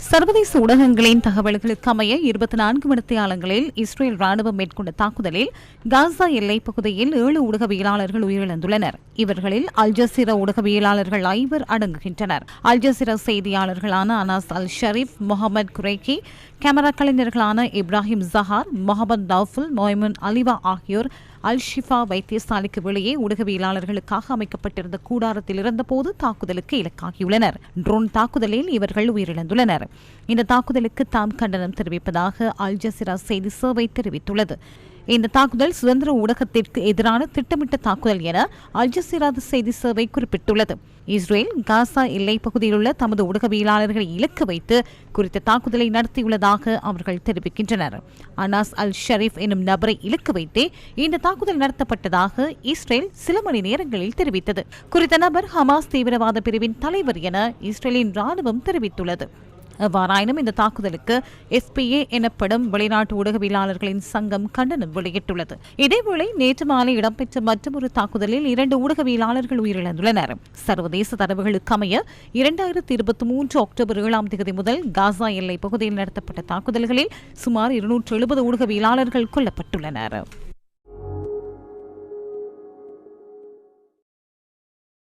சர்வதேச ஊடகங்களின் தகவல்களுக்கு அமைய இருபத்தி நான்கு மணித்தியாலங்களில் இஸ்ரேல் ராணுவம் மேற்கொண்ட தாக்குதலில் காசா எல்லைப் பகுதியில் ஏழு ஊடகவியலாளர்கள் உயிரிழந்துள்ளனர். இவர்களில் அல்ஜசீரா ஊடகவியலாளர்கள் ஐவர் அடங்குகின்றனர். Al Jazeera செய்தியாளர்களான Anas al Sharif Mohammed Qreiqeh camera கலைஞர்களான Ibrahim Zaher Mohammed Noufal Moamen Aliwa ஆகியோர் அல் ஷிஃபா வைத்தியசாலைக்கு வெளியே ஊடகவியலாளர்களுக்காக அமைக்கப்பட்டிருந்த கூடாரத்தில் இருந்தபோது தாக்குதலுக்கு இலக்காகியுள்ளனர். ட்ரோன் தாக்குதலில் இவர்கள் உயிரிழந்துள்ளனர். இந்த தாக்குதலுக்கு தாம் கண்டனம் தெரிவிப்பதாக அல் ஜசிரா செய்தி சேவை தெரிவித்துள்ளது. இந்த தாக்குதல் சுதந்திர ஊடகத்திற்கு எதிரான திட்டமிட்ட தாக்குதல் என அல் ஜசிரா செய்தி சேவை குறிப்பிட்டுள்ளது. இஸ்ரேல் காசா எல்லை பகுதியில் உள்ள தமது ஊடகவியலாளர்களை இலக்கு வைத்து குறித்த தாக்குதலை நடத்தியுள்ளதாக அவர்கள் தெரிவிக்கின்றனர். அனாஸ் அல் ஷரீப் எனும் நபரை இலக்கு வைத்தே இந்த தாக்குதல் நடத்தப்பட்டதாக இஸ்ரேல் சில மணி நேரங்களில் தெரிவித்தது. குறித்த நபர் ஹமாஸ் தீவிரவாத பிரிவின் தலைவர் என இஸ்ரேலின் ராணுவம் தெரிவித்துள்ளது. எவ்வாறாயினும் இந்த தாக்குதலுக்கு எஸ்பிஏ எனப்படும் வெளிநாட்டு ஊடகவியலாளர்களின் சங்கம் கண்டனம் வெளியிட்டுள்ளது. இதேவேளை நேற்று மாலை இடம்பெற்ற மற்றொரு தாக்குதலில் இரண்டு ஊடகவியலாளர்கள் உயிரிழந்துள்ளனர். சர்வதேச தரவுகளுக்கு அமைய இரண்டாயிரத்தி இருபத்தி மூன்று அக்டோபர் ஏழாம் தேதி முதல் காசா எல்லை பகுதியில் நடத்தப்பட்ட தாக்குதல்களில் சுமார் இருநூற்று எழுபது ஊடகவியலாளர்கள் கொல்லப்பட்டுள்ளனர்.